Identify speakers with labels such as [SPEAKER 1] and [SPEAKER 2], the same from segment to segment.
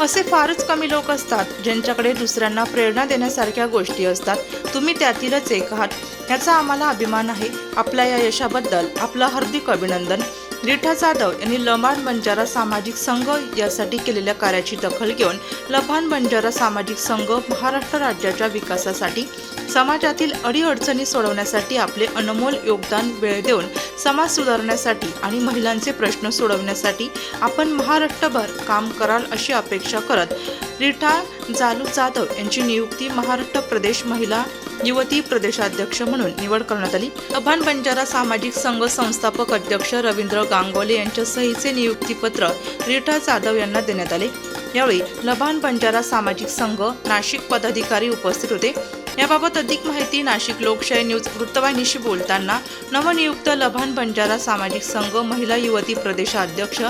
[SPEAKER 1] असे फारच कमी लोक असतात ज्यांच्याकडे दुसऱ्यांना प्रेरणा देण्यासारख्या गोष्टी असतात. तुम्ही त्यातीलच एक आहात. याचा आम्हाला अभिमान आहे. आपल्या या यशाबद्दल आपलं हार्दिक अभिनंदन. रिठा जाधव यांनी लमाण बंजारा सामाजिक संघ यासाठी केलेल्या कार्याची दखल घेऊन लबान बंजारा सामाजिक संघ महाराष्ट्र राज्याच्या विकासासाठी समाजातील अडीअडचणी सोडवण्यासाठी आपले अनमोल योगदान वेळ देऊन समाज सुधारण्यासाठी आणि महिलांचे प्रश्न सोडवण्यासाठी आपण महाराष्ट्रभर काम कराल अशी अपेक्षा करत रिठा जालू जाधव यांची नियुक्ती महाराष्ट्र प्रदेश महिला युवती प्रदेशाध्यक्ष म्हणून निवड करण्यात आली. अभान बंजारा सामाजिक संघ संस्थापक अध्यक्ष रवींद्र गांगोले यांच्या सहीचे नियुक्तीपत्र रिटा जाधव यांना देण्यात आले. यावेळी लभान बंजारा सामाजिक संघ नाशिक पदाधिकारी उपस्थित होते. याबाबत अधिक माहिती नाशिक लोकशाही न्यूज वृत्तवाहिनीशी बोलताना नवनियुक्त लभान बंजारा सामाजिक संघ महिला युवती प्रदेशाध्यक्ष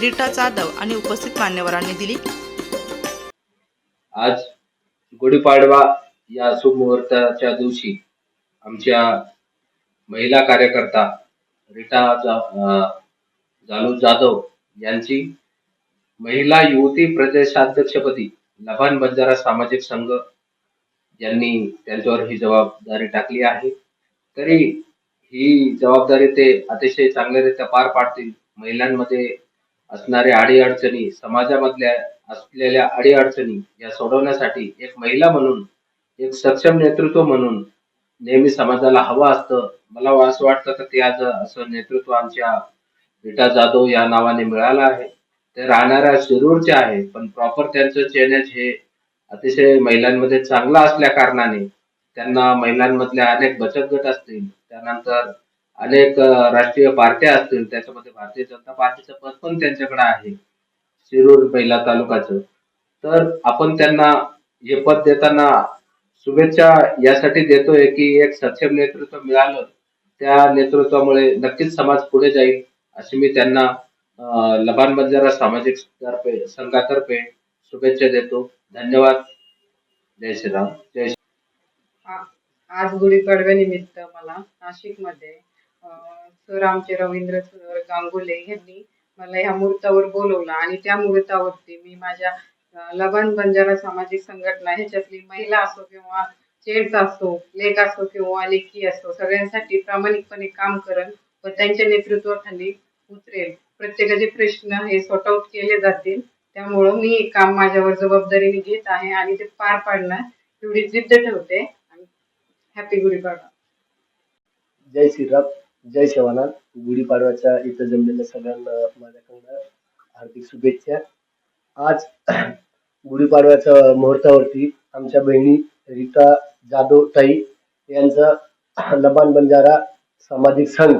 [SPEAKER 1] रिटा जाधव आणि उपस्थित मान्यवरांनी दिली.
[SPEAKER 2] आज गुढीपाडवा या शुभ मुहूर्ताच्या दिवशी आमच्या महिला कार्यकर्ता रीटा जा, जालू जाधव यांची महिला युवती प्रदेशाध्यक्षपदी लभान बंजारा सामाजिक संघ यांनी त्यांच्यावर ही जबाबदारी टाकली आहे. तरी ही जबाबदारी ते अतिशय चांगल्यारीत्या पार पाडतील. महिलांमध्ये असणाऱ्या अडीअडचणी समाजामधल्या असलेल्या अडीअडचणी या सोडवण्यासाठी एक महिला म्हणून एक सक्षम नेतृत्व म्हणून नेहमी समाजाला हवं असतं. मला असं वाटतं की ते आज असं नेतृत्व आमच्या रीटा जाधव या नावाने मिळालं आहे. ते राहणाऱ्या शिरूरचे आहे पण प्रॉपर त्यांचं चेनेज हे अतिशय महिलांमध्ये चांगलं असल्या कारणाने त्यांना महिलांमधल्या अनेक बचत गट असतील त्यानंतर अनेक राष्ट्रीय पार्ट्या असतील त्याच्यामध्ये भारतीय जनता पार्टीचं पद पण त्यांच्याकडे आहे शिरूर पहिला तालुकाचं. तर आपण त्यांना हे पद देताना शुभेच्छा यासाठी देतोय की एक सक्षम नेतृत्व मिळालं त्या नेतृत्वामुळे नक्कीच समाज पुढे जाईल अशी मी त्यांना लबान बंजारा सामाजिक तर्फे संघातर्फे शुभेच्छा देतो. धन्यवाद. जय श्रीराम. जय श्री-
[SPEAKER 3] आ- आज गुढीपाडव्यानिमित्त मला नाशिकमध्ये अं, सर आमचे रवींद्र सर गांगुले यांनी मला ह्या मुहूर्तावर बोलवलं आणि त्या मुहूर्तावरती मी माझ्या लबान बंजारा सामाजिक संघटना ह्याच्यातली महिला असो किंवा चेड्स असो लेख असो किंवा लेखी असो सगळ्यांसाठी प्रामाणिकपणे काम करत व त्यांच्या नेतृत्वाखाली उतरेल. प्रत्येकाचे प्रश्न हे सॉर्ट आउट केले जातील. त्यामुळं मी हे काम माझ्यावर जबाबदारीने घेत आहे आणि ते पार पाडणार एवढी जिद्द ठेवते. आणि हॅपी गुढीपाडवा.
[SPEAKER 4] जय श्रीराम. जय शिवानंद गुढीपाडव्याच्या इथं जमलेल्या सगळ्यांना माझ्याकडनं हार्दिक शुभेच्छा. आज गुढीपाडव्याच्या मुहूर्तावरती आमच्या बहिणी रीता जाधव ताई यांचा लबान बंजारा सामाजिक संघ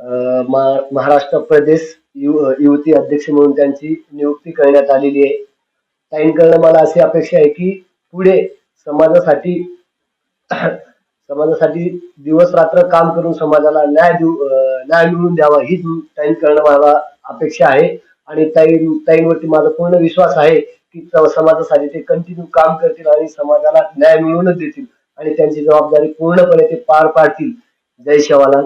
[SPEAKER 4] अं, मा- महाराष्ट्र प्रदेश यु युवती अध्यक्ष म्हणून त्यांची नियुक्ती करण्यात आलेली आहे. ताईंकडनं मला अशी अपेक्षा आहे की पुढे समाजासाठी समाजासाठी दिवस रात्र काम करून समाजाला न्याय देऊ न्याय मिळवून द्यावा हीच ताईंकडनं करणं मला अपेक्षा आहे. आणि ताई ताईंवरती माझा पूर्ण विश्वास आहे की समाजासाठी ते कंटिन्यू काम करतील आणि समाजाला न्याय मिळवूनच देतील. आणि त्यांची जबाबदारी पूर्णपणे ते पार पाडतील. जय
[SPEAKER 2] शिवाला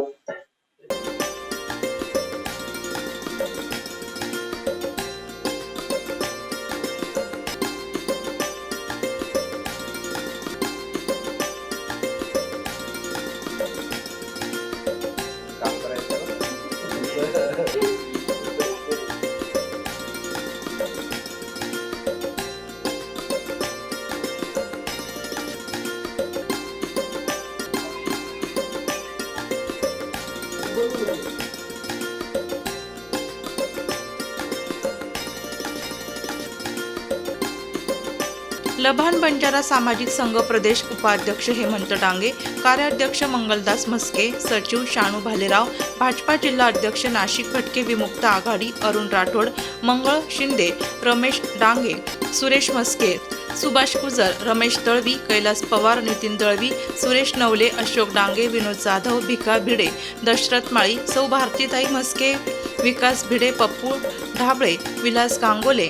[SPEAKER 1] लभान बंजारा सामाजिक संघ प्रदेश उपाध्यक्ष हेमंत डांगे कार्याध्यक्ष मंगलदास म्हस्के सचिव शाणू भालेराव भाजपा जिल्हा अध्यक्ष नाशिक फटके विमुक्त आघाडी अरुण राठोड मंगळ शिंदे रमेश डांगे सुरेश म्हस्के सुभाष कुजर रमेश दळवी कैलास पवार नितीन दळवी सुरेश नवले अशोक डांगे विनोद जाधव भिका भिडे दशरथ माळी सौ भारतीताई म्हस्के विकास भिडे पप्पू ढाबळे विलास गांगोले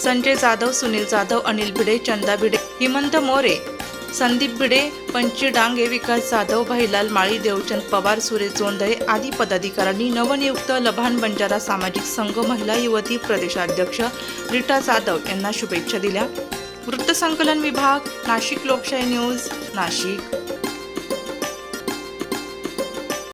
[SPEAKER 1] संजय जाधव सुनील जाधव अनिल भिडे चंदा भिडे हिमंत मोरे संदीप भिडे पंची डांगे विकास जाधव भाईलाल माळी देवचंद पवार सुरेश जोंधळे आदी पदाधिकाऱ्यांनी नवनियुक्त लभान बंजारा सामाजिक संघ महिला युवती प्रदेशाध्यक्ष रीटा जाधव यांना शुभेच्छा दिल्या. वृत्तसंकलन विभाग नाशिक लोकशाही न्यूज नाशिक.